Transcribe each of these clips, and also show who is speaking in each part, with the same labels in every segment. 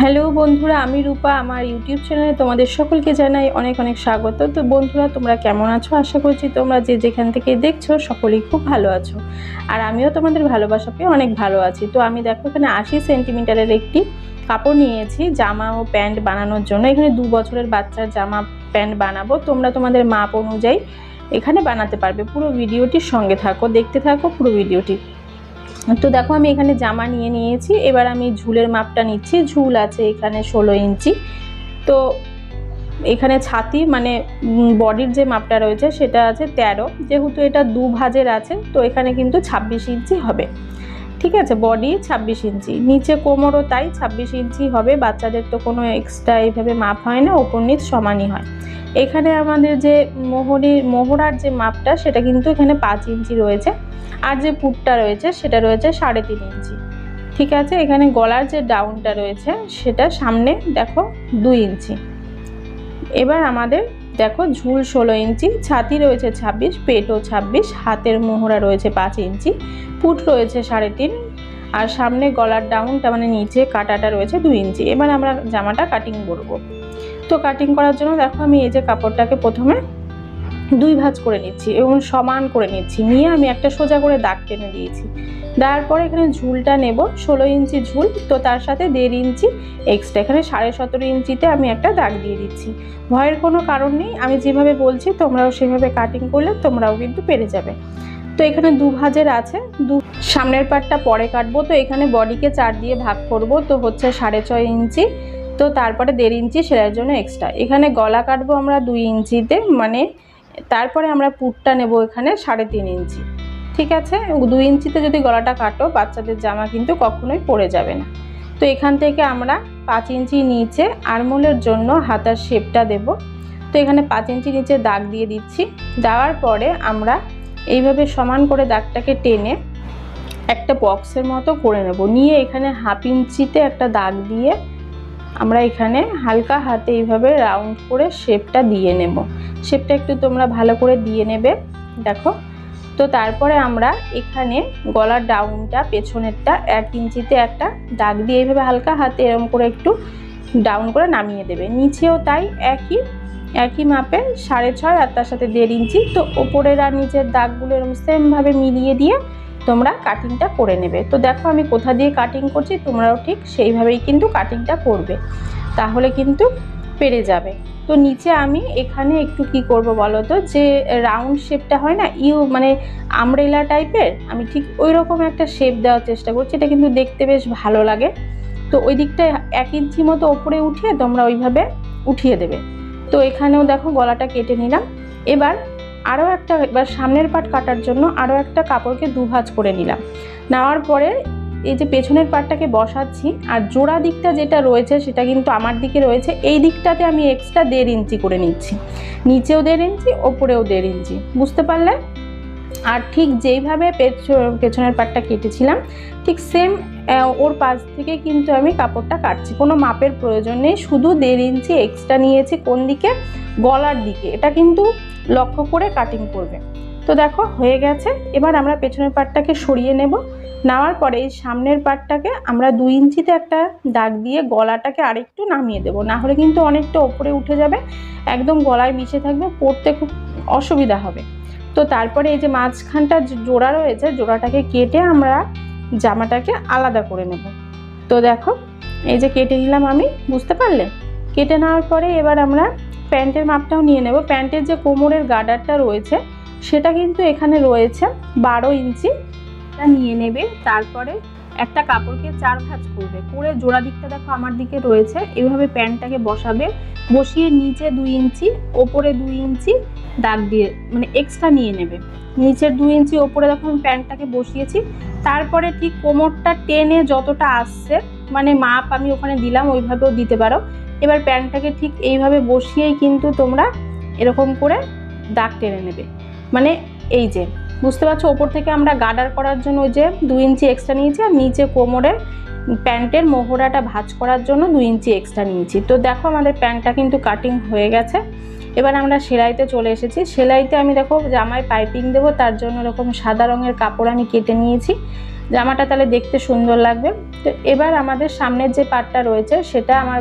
Speaker 1: Hello বন্ধুরা, আমি রূপা। আমার ইউটিউব চ্যানেলে তোমাদের সকলকে জানাই অনেক অনেক স্বাগত। তো বন্ধুরা, তোমরা কেমন আছো? আশা করছি তোমরা যে যেখান থেকে দেখছ সকলেই খুব ভালো আছো। আর আমিও তোমাদের ভালোবাসা পেয়ে অনেক ভালো আছি। তো আমি দেখো এখানে আশি সেন্টিমিটারের একটি কাপড় নিয়েছি, জামা ও প্যান্ট বানানোর জন্য। এখানে দু বছরের বাচ্চার জামা, প্যান্ট বানাবো। তোমরা তোমাদের মাপ অনুযায়ী এখানে বানাতে পারবে। পুরো ভিডিওটির সঙ্গে থাকো, দেখতে থাকো পুরো ভিডিওটি। তো দেখো, আমি এখানে জামা নিয়ে নিয়েছি। এবার আমি ঝুলের মাপটা নিচ্ছি। ঝুল আছে এখানে ষোলো ইঞ্চি। তো এখানে ছাতি মানে বডির যে মাপটা রয়েছে সেটা আছে তেরো। যেহেতু এটা দু ভাজের আছে, তো এখানে কিন্তু ছাব্বিশ ইঞ্চি হবে। ঠিক আছে বডি ছাব্বিশ ইঞ্চি। নিচে কোমরও তাই ছাব্বিশ ইঞ্চি হবে, বাচ্চাদের তো কোনো এক্সট্রা এইভাবে মাপ হয় না ওপর নিচ সমানই হয়। এখানে আমাদের যে মোহরি, মোহরার যে মাপটা, সেটা কিন্তু এখানে পাঁচ ইঞ্চি রয়েছে। আর যে পুটটা রয়েছে, সেটা রয়েছে সাড়ে তিন ইঞ্চি। ঠিক আছে, এখানে গলার যে ডাউনটা রয়েছে, সেটা সামনে দেখো দুই ইঞ্চি। এবার আমাদের দেখো ঝুল ষোলো ইঞ্চি, ছাতি রয়েছে ছাব্বিশ, পেটও ছাব্বিশ, হাতের মোহরা রয়েছে পাঁচ ইঞ্চি, পুট রয়েছে সাড়ে তিন, আর সামনে গলার ডাউনটা মানে নিচে কাটাটা রয়েছে দুই ইঞ্চি। এবার আমরা জামাটা কাটিং করব। তো কাটিং করার জন্য দেখো আমি এই যে কাপড়টাকে প্রথমে দুই ভাঁজ করে নিচ্ছি এবং সমান করে নিচ্ছি। নিয়ে আমি একটা সোজা করে দাগ টেনে দিয়েছি। দেওয়ার পরে এখানে ঝুলটা নেব, ষোলো ইঞ্চি ঝুল, তো তার সাথে দেড় ইঞ্চি এক্সট্রা এখানে সাড়ে সতেরো ইঞ্চিতে আমি একটা দাগ দিয়ে দিচ্ছি। ভয়ের কোনো কারণ নেই, আমি যেভাবে বলছি তোমরাও সেভাবে কাটিং করলে তোমরাও কিন্তু পেরে যাবে। তো এখানে দু ভাজের আছে, দু সামনের পাটটা পরে কাটবো, তো এখানে বডিকে চার দিয়ে ভাগ করব, তো হচ্ছে সাড়ে ছয় ইঞ্চি। তো তারপরে দেড় ইঞ্চি সেলাইয়ের জন্য এক্সট্রা এখানে গলা কাটবো আমরা দুই ইঞ্চিতে মানে তারপরে আমরা পুটটা নেব এখানে সাড়ে তিন ইঞ্চি। ঠিক আছে? দুই ইঞ্চিতে যদি গলাটা কাটো, বাচ্চাদের জামা কিন্তু কখনোই পড়ে যাবে না। তো এখান থেকে আমরা পাঁচ ইঞ্চি নিচে আরমোলের জন্য হাতার শেপটা দেব। তো এখানে পাঁচ ইঞ্চি নিচে দাগ দিয়ে দিচ্ছি। দেওয়ার পরে আমরা এইভাবে সমান করে দাগটাকে টেনে একটা বক্সের মতো করে নেব। নিয়ে এখানে হাফ ইঞ্চিতে একটা দাগ দিয়ে আমরা এখানে হালকা হাতে এইভাবে রাউন্ড করে শেপটা দিয়ে নেব। শেপটা একটু তোমরা ভালো করে দিয়ে নেবে। দেখো তো তারপরে আমরা এখানে গলার ডাউনটা পেছনেরটা এক ইঞ্চিতে একটা দাগ দিয়ে এইভাবে হালকা হাতে এরম করে একটু ডাউন করে নামিয়ে দেবে। নিচেও তাই একই একই মাপে সাড়ে ছয় আর তার সাথে দেড় ইঞ্চি। তো ওপরের আর নিচের দাগগুলো এরকম সেমভাবে মিলিয়ে দিয়ে তোমরা কাটিংটা করে নেবে। তো দেখো আমি কোথা দিয়ে কাটিং করছি, তোমরাও ঠিক সেইভাবেই কিন্তু কাটিংটা করবে। তাহলে কিন্তু পেরে যাবে। তো নিচে আমি এখানে একটু কি করব বলো তো? যে রাউন্ড শেপটা হয় না, ইউ মানে আমরেলা টাইপের আমি ঠিক ওই রকম একটা শেপ দেওয়ার চেষ্টা করছি, এটা কিন্তু দেখতে বেশ ভালো লাগে। তো ওই দিকটা এক ইঞ্চি মতো ওপরে উঠিয়ে তোমরা ওইভাবে উঠিয়ে দেবে। তো এখানেও দেখো গলাটা কেটে নিলাম। এবার আরও একটা, এবার সামনের পাট কাটার জন্য আরও একটা কাপড়কে দুভাজ করে নিলাম। নেওয়ার পরে এই যে পেছনের পাটটাকে বসাচ্ছি, আর জোড়া দিকটা যেটা রয়েছে সেটা কিন্তু আমার দিকে রয়েছে। এই দিকটাতে আমি এক্সট্রা দেড় ইঞ্চি করে নিচ্ছি। নিচেও দেড় ইঞ্চি, ওপরেও দেড় ইঞ্চি। বুঝতে পারলে? আর ঠিক যেইভাবে পেছনের পাটটা কেটেছিলাম, ঠিক সেম ওর পাশ থেকে কিন্তু আমি কাপড়টা কাটছি। কোনো মাপের প্রয়োজন নেই, শুধু দেড় ইঞ্চি এক্সট্রা নিয়েছি কোন দিকে? গলার দিকে। এটা কিন্তু লক্ষ্য করে কাটিং করবে। তো দেখো, হয়ে গেছে। এবার আমরা পেছনের পাটটাকে সরিয়ে নেব। নেওয়ার পরে এই সামনের পাটটাকে আমরা দুই ইঞ্চিতে একটা দাগ দিয়ে গলাটাকে আরেকটু নামিয়ে দেবো। না হলে কিন্তু অনেকটা ওপরে উঠে যাবে। একদম গলায় মিশে থাকবে পরতে খুব অসুবিধা হবে। তো তারপরে এই যে মাঝখানটা জোড়া রয়েছে, জোড়াটাকে কেটে আমরা জামাটাকে আলাদা করে নেব। তো দেখো, এই যে কেটে নিলাম আমি, বুঝতে পারলে? কেটে নেওয়ার পরে এবার আমরা প্যান্টের মাপটাও নিয়ে নেব। প্যান্টের যে কোমরের গার্ডারটা রয়েছে সেটা কিন্তু এখানে রয়েছে, বারো ইঞ্চি। নিয়ে নেবে, তারপরে একটা কাপড়কে চার ভাঁজ করবে। করে জোড়া দিকটা দেখো আমার দিকে রয়েছে, এভাবে প্যান্টটাকে বসাবে। বসিয়ে নিচে দুই ইঞ্চি, ওপরে দুই ইঞ্চি দাগ দিয়ে মানে এক্সট্রা নিয়ে নেবে। নিচের দুই ইঞ্চি, ওপরে দেখো আমি প্যান্টটাকে বসিয়েছি। তারপরে ঠিক কোমরটা টেনে যতটা আসছে মানে মাপ আমি ওখানে দিলাম, ওইভাবেও দিতে পারো। এবার প্যান্টটাকে ঠিক এইভাবে বসিয়েই কিন্তু তোমরা এরকম করে দাগ টেনে নেবে। মানে এই যে, বুঝতে পারছ? ওপর থেকে আমরা গার্ডার করার জন্য ওই যে দুই ইঞ্চি এক্সট্রা নিয়েছি আর নিচে কোমরের প্যান্টের মোহরাটা ভাজ করার জন্য দুই ইঞ্চি এক্সট্রা নিয়েছি। তো দেখো আমাদের প্যান্টটা কিন্তু কাটিং হয়ে গেছে। এবার আমরা সেলাইতে চলে এসেছি। সেলাইতে আমি দেখো জামায় পাইপিং দেবো, তার জন্য এরকম সাদা রঙের কাপড় আমি কেটে নিয়েছি। জামাটা তাহলে দেখতে সুন্দর লাগবে। তো এবার আমাদের সামনের যে পাটটা রয়েছে, সেটা আমার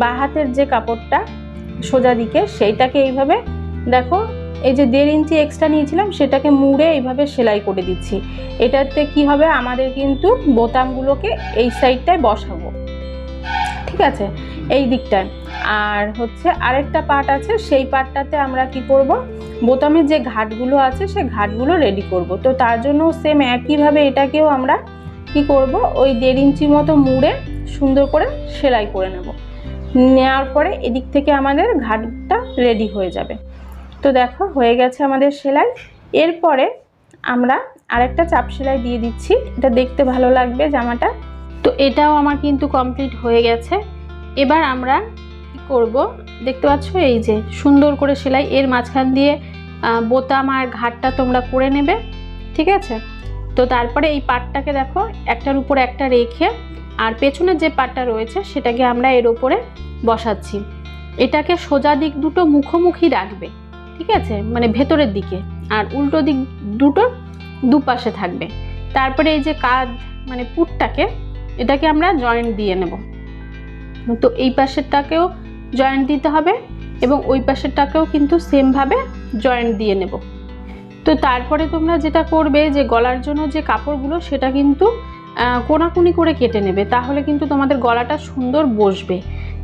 Speaker 1: বা হাতের যে কাপড়টা সোজা দিকে, সেইটাকে এইভাবে দেখো এই যে দেড় ইঞ্চি এক্সট্রা নিয়েছিলাম, সেটাকে মুড়ে এইভাবে সেলাই করে দিচ্ছি। এটাতে কি হবে? আমাদের কিন্তু বোতামগুলোকে এই সাইডটায় বসাবো। ঠিক আছে? এই দিকটায়। আর হচ্ছে আরেকটা পার্ট আছে, সেই পার্টটাতে আমরা কি করব? বোতামের যে ঘাটগুলো আছে, সে ঘাটগুলো রেডি করব। তো তার জন্য সেম একইভাবে এটাকেও আমরা কি করব? ওই দেড় ইঞ্চি মতো মুড়ে সুন্দর করে সেলাই করে নেব। নেওয়ার পরে এদিক থেকে আমাদের ঘাটটা রেডি হয়ে যাবে। তো দেখো, হয়ে গেছে আমাদের সেলাই। এরপরে আমরা আরেকটা চাপ সেলাই দিয়ে দিচ্ছি। এটা দেখতে ভালো লাগবে জামাটা। তো এটাও আমার কিন্তু কমপ্লিট হয়ে গেছে। এবার আমরা কি করব? দেখতে পাচ্ছ এই যে সুন্দর করে সেলাই। এর মাঝখান দিয়ে বোতাম আর ঘাটটা তোমরা করে নেবে। ঠিক আছে? তো তারপরে এই পাটটাকে দেখো, একটার উপর একটা রেখে আর পেছনের যে পাটটা রয়েছে সেটাকে আমরা এর ওপরে বসাচ্ছি। এটাকে সোজা দিক দুটো মুখোমুখি রাখবে। ঠিক আছে? মানে ভেতরের দিকে। আর উল্টো দিক দুটো দুপাশে থাকবে। তারপরে এই যে কাঁধ মানে পুটটাকে, এটাকে আমরা জয়েন্ট দিয়ে নেব। তো এই পাশেরটাকেও জয়েন্ট দিতে হবে এবং ওই পাশেরটাকেও কিন্তু সেমভাবে জয়েন্ট দিয়ে নেব। তো তারপরে তোমরা যেটা করবে যে গলার জন্য যে কাপড়গুলো, সেটা কিন্তু কোনাকুনি করে কেটে নেবে। তাহলে কিন্তু তোমাদের গলাটা সুন্দর বসবে।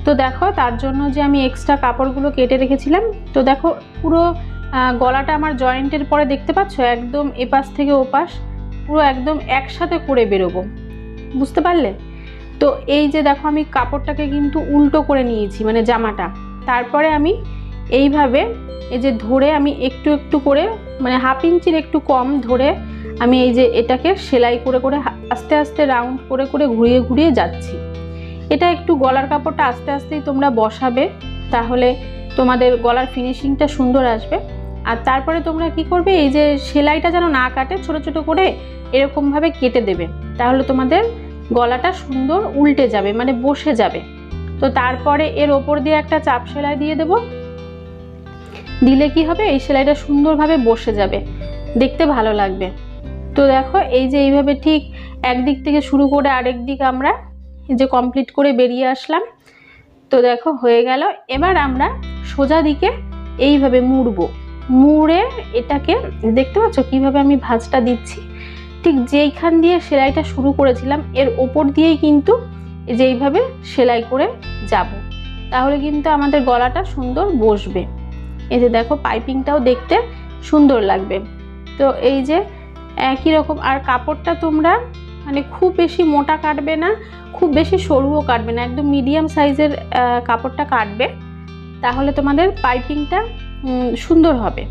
Speaker 1: তো দেখো, তার জন্য যে আমি এক্সট্রা কাপড়গুলো কেটে রেখেছিলাম, তো দেখো পুরো গলাটা আমার জয়েন্টের পরে দেখতে পাচ্ছ? একদম এপাশ থেকে ওপাশ, পুরো একদম একসাথে করে বেরোবো। বুঝতে পারলে? তো এই যে দেখো, আমি কাপড়টাকে কিন্তু উল্টো করে নিয়েছি মানে জামাটা। তারপরে আমি এইভাবে, এই যে ধরে আমি একটু একটু করে মানে হাফ ইঞ্চির একটু কম ধরে আমি এই যে এটাকে সেলাই করে করে আস্তে আস্তে রাউন্ড করে করে ঘুরিয়ে ঘুরিয়ে যাচ্ছি। এটা একটু গলার কাপড়টা আস্তে আস্তেই তোমরা বসাবে, তাহলে তোমাদের গলার ফিনিশিংটা সুন্দর আসবে। আর তারপরে তোমরা কি করবে, এই যে সেলাইটা যেন না কাটে, ছোট ছোট করে এরকমভাবে কেটে দেবে, তাহলে তোমাদের গলাটা সুন্দর উল্টে যাবে মানে বসে যাবে। তো তারপরে এর ওপর দিয়ে একটা চাপ সেলাই দিয়ে দেব। দিলে কি হবে, এই সেলাইটা সুন্দরভাবে বসে যাবে, দেখতে ভালো লাগবে। তো দেখো, এই যে এইভাবে ঠিক একদিক থেকে শুরু করে আরেক দিক আমরা যে কমপ্লিট করে বেরিয়ে আসলাম। তো দেখো, হয়ে গেল। এবার আমরা সোজা দিকে এইভাবে মুড়বো। মুড়ে এটাকে দেখতে পাচ্ছ কীভাবে আমি ভাঁজটা দিচ্ছি? ঠিক যেইখান দিয়ে সেলাইটা শুরু করেছিলাম, এর ওপর দিয়েই কিন্তু যেইভাবে সেলাই করে যাব। তাহলে কিন্তু আমাদের গলাটা সুন্দর বসবে। এই যে দেখো পাইপিংটাও দেখতে সুন্দর লাগবে। তো এই যে একই রকম, আর কাপড়টা তোমরা মানে খুব বেশি মোটা কাটবে না, খুব বেশি সরুও কাটবে না, একদম মিডিয়াম সাইজের কাপড়টা কাটবে। তাহলে তোমাদের পাইপিংটা সুন্দর হবে।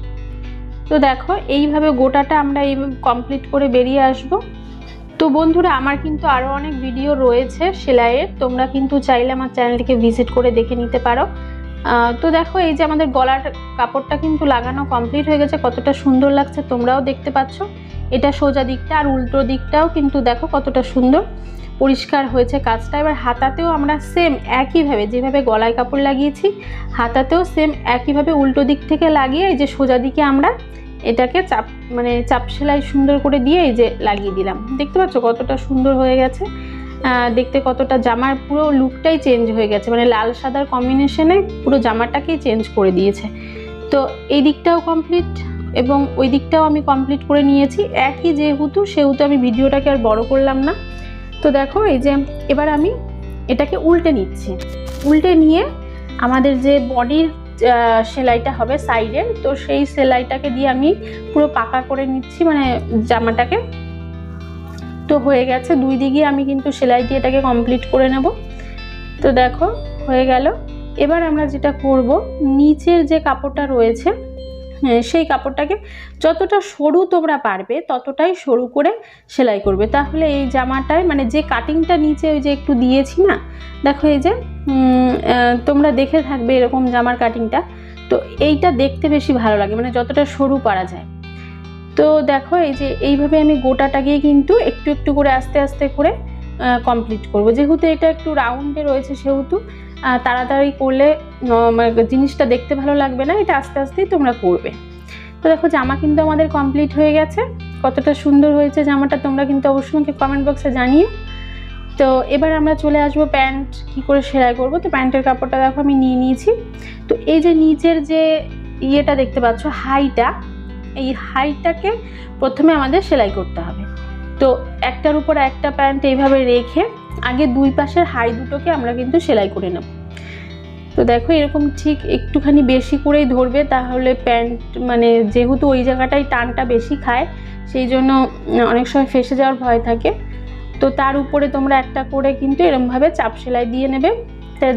Speaker 1: তো দেখো, এইভাবে গোটাটা আমরা এই কমপ্লিট করে বেরিয়ে আসব। তো বন্ধুরা, আমার কিন্তু আরও অনেক ভিডিও রয়েছে সেলাইয়ের। তোমরা কিন্তু চাইলে আমার চ্যানেলটিকে ভিজিট করে দেখে নিতে পারো। তো দেখো, এই যে আমাদের গলার কাপড়টা কিন্তু লাগানো কমপ্লিট হয়ে গেছে, কতটা সুন্দর লাগছে, তোমরাও দেখতে পাচ্ছ। এটা সোজা দিকটা আর উল্টো দিকটাও কিন্তু দেখো কতটা সুন্দর, পরিষ্কার হয়েছে কাজটা। এবার হাতাতেও আমরা সেম একইভাবে যেভাবে গলায় কাপড় লাগিয়েছি, হাতাতেও সেম একইভাবে উল্টো দিক থেকে লাগিয়ে এই যে সোজা দিকে আমরা এটাকে চাপ মানে চাপ সেলাই সুন্দর করে দিয়ে এই যে লাগিয়ে দিলাম। দেখতে পাচ্ছ কতটা সুন্দর হয়ে গেছে। দেখতে কতটা জামার পুরো লুকটাই চেঞ্জ হয়ে গেছে। মানে লাল সাদার কম্বিনেশনে পুরো জামাটাকেই চেঞ্জ করে দিয়েছে। তো এই দিকটাও কমপ্লিট এবং ওই দিকটাও আমি কমপ্লিট করে নিয়েছি। একই যেহেতু, সেহেতু আমি ভিডিওটাকে আর বড় করলাম না। তো দেখো, এই যে এবার আমি এটাকে উল্টে নিচ্ছি। উল্টে নিয়ে আমাদের যে বডির সেলাইটা হবে সাইডের তো সেই সেলাইটাকে দিয়ে আমি পুরো পাকা করে নিচ্ছি। মানে জামাটাকে তো হয়ে গেছে। দুই দিকে আমি কিন্তু সেলাই দিয়ে এটাকে কমপ্লিট করে নেব। তো দেখো হয়ে গেল। এবার আমরা যেটা করব নিচের যে কাপড়টা রয়েছে হ্যাঁ, সেই কাপড়টাকে যতটা সরু তোমরা পারবে ততটাই সরু করে সেলাই করবে। তাহলে এই জামাটায় মানে যে কাটিংটা নিচে ওই যে একটু দিয়েছি না দেখো এই যে তোমরা দেখে থাকবে এরকম জামার কাটিংটা তো এইটা দেখতে বেশি ভালো লাগে মানে যতটা সরু পারা যায়। তো দেখো, এই যে এইভাবে আমি গোটাটাকেই কিন্তু একটু একটু করে আস্তে আস্তে করে কমপ্লিট করব। যেহেতু এটা একটু রাউন্ডে রয়েছে সেহেতু তাড়াতাড়ি করলে মানে জিনিসটা দেখতে ভালো লাগবে না, এটা আস্তে আস্তেই তোমরা করবে। তো দেখো, জামা কিন্তু আমাদের কমপ্লিট হয়ে গেছে। কতটা সুন্দর হয়েছে জামাটা, তোমরা কিন্তু অবশ্যই আমাকে কমেন্ট বক্সে জানিও। তো এবার আমরা চলে আসব প্যান্ট, কি করে সেলাই করব? তো প্যান্টের কাপড়টা দেখো আমি নিয়ে নিয়েছি। তো এই যে নিচের যে ইয়েটা দেখতে পাচ্ছ, হাইটা এই হাইটাকে প্রথমে আমাদের সেলাই করতে হবে। তো একটার উপর একটা প্যান্ট এইভাবে রেখে আগে দুই পাশের হাই দুটোকে আমরা কিন্তু সেলাই করে নেব। তো দেখো এরকম ঠিক একটুখানি বেশি করেই ধরবে তাহলে প্যান্ট মানে যেহেতু ওই জায়গাটায় টানটা বেশি খায়, সেই জন্য অনেক সময় ফেসে যাওয়ার ভয় থাকে। তো তার উপরে তোমরা একটা করে কিন্তু এরমভাবে চাপ সেলাই দিয়ে নেবে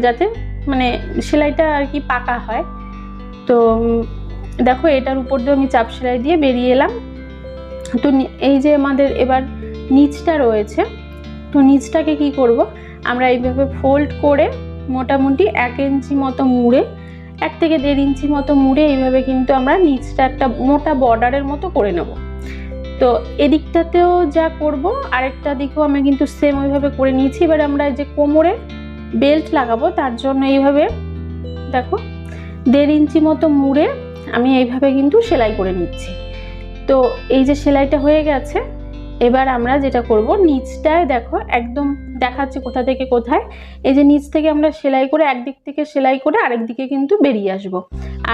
Speaker 1: যাতে মানে সেলাইটা আর কি পাকা হয়। তো দেখো এটার উপর দিয়ে আমি চাপ সেলাই দিয়ে বেরিয়ে এলাম। তো এই যে আমাদের এবার নিচটা রয়েছে, তো নিচটাকে কি করব? আমরা এইভাবে ফোল্ড করে মোটামুটি এক ইঞ্চি মতো মুড়ে, এক থেকে দেড় ইঞ্চি মতো মুড়ে এইভাবে কিন্তু আমরা নিচটা একটা মোটা বর্ডারের মতো করে নেব। তো এদিকটাতেও যা করব, আরেকটা দিকেও আমি কিন্তু সেম ওইভাবে করে নিয়েছি। এবার আমরা যে কোমরে বেল্ট লাগাবো, তার জন্য এইভাবে দেখো, দেড় ইঞ্চি মতো মুড়ে আমি এইভাবে কিন্তু সেলাই করে নিচ্ছি। তো এই যে সেলাইটা হয়ে গেছে, এবার আমরা যেটা করব, নিচটায় দেখো একদম দেখাচ্ছে কোথা থেকে কোথায়। এই যে নিচ থেকে আমরা সেলাই করে একদিক থেকে সেলাই করে আরেক দিকে কিন্তু বেরিয়ে আসব।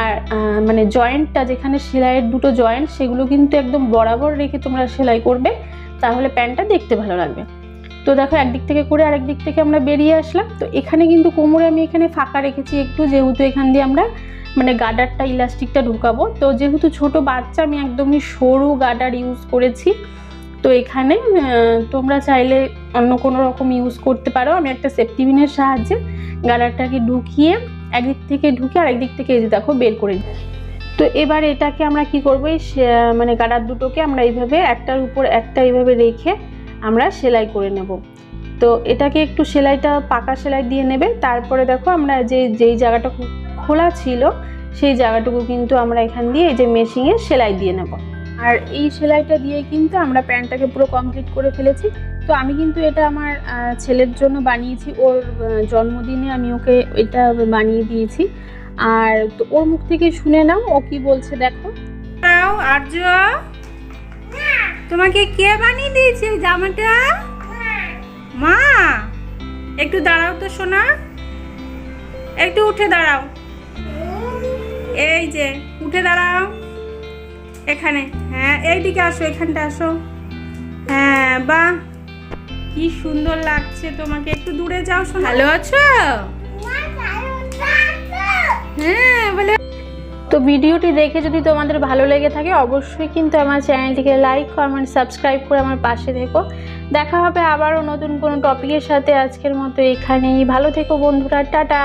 Speaker 1: আর মানে জয়েন্টটা যেখানে সেলাইয়ের দুটো জয়েন্ট, সেগুলো কিন্তু একদম বরাবর রেখে তোমরা সেলাই করবে, তাহলে প্যান্টটা দেখতে ভালো লাগবে। তো দেখো একদিক থেকে করে আরেক দিক থেকে আমরা বেরিয়ে আসলাম। তো এখানে কিন্তু কোমরে আমি এখানে ফাঁকা রেখেছি, একটু যেহেতু এখান দিয়ে আমরা মানে গার্ডারটা ইলাস্টিকটা ঢুকাবো। তো যেহেতু ছোট বাচ্চা, আমি একদমই সরু গার্ডার ইউজ করেছি। তো এখানে তোমরা চাইলে অন্য কোনো রকম ইউজ করতে পারো। আমি একটা সেফটি পিনের সাহায্যে গার্ডারটাকে ঢুকিয়ে একদিক থেকে ঢুকে আর একদিক থেকে এই যে দেখো বের করে দিই। তো এবার এটাকে আমরা কি করব? এই মানে গার্ডার দুটোকে আমরা এইভাবে একটার উপর একটা এইভাবে রেখে আমরা সেলাই করে নেব। তো এটাকে একটু সেলাইটা, পাকা সেলাই দিয়ে নেবে। তারপরে দেখো আমরা যে, যেই জায়গাটা খোলা ছিল, সেই জায়গাটুকু কিন্তু আমরা এখান দিয়ে এই যে মেশিংয়ে সেলাই দিয়ে নেব। আর এই সেলাইটা দিয়ে কিন্তু আমরা প্যান্টটাকে পুরো কমপ্লিট করে ফেলেছি। তো আমি কিন্তু এটা আমার ছেলের জন্য বানিয়েছি। ওর জন্মদিনে আমি ওকে এটা বানিয়ে দিয়েছি। আর তো ওর মুখ থেকে শুনে নাও, ও কি বলছে দেখো।
Speaker 2: আর্য তোমাকে কে বানিয়ে দিয়েছে জামাটা? মা। একটু দাঁড়াও তো, সোনা। একটু উঠে দাঁড়াও। এই যে উঠে দাঁড়াও। এখানে হ্যাঁ এইদিকে আসো এখানটা আসো। হ্যাঁ বাহ কি সুন্দর লাগছে তোমাকে। একটু দূরে যাও শোনা। ভালো আছো? হ্যাঁ বলে।
Speaker 1: তো ভিডিওটি দেখে যদি তোমাদের ভালো লেগে থাকে অবশ্যই কিন্তু আমার চ্যানেলটিকে লাইক কমেন্ট সাবস্ক্রাইব করে আমার পাশে থেকো। দেখা হবে আবারও নতুন কোনো টপিকের সাথে আজকের মতো এখানেই। ভালো থেকো বন্ধুরা টাটা।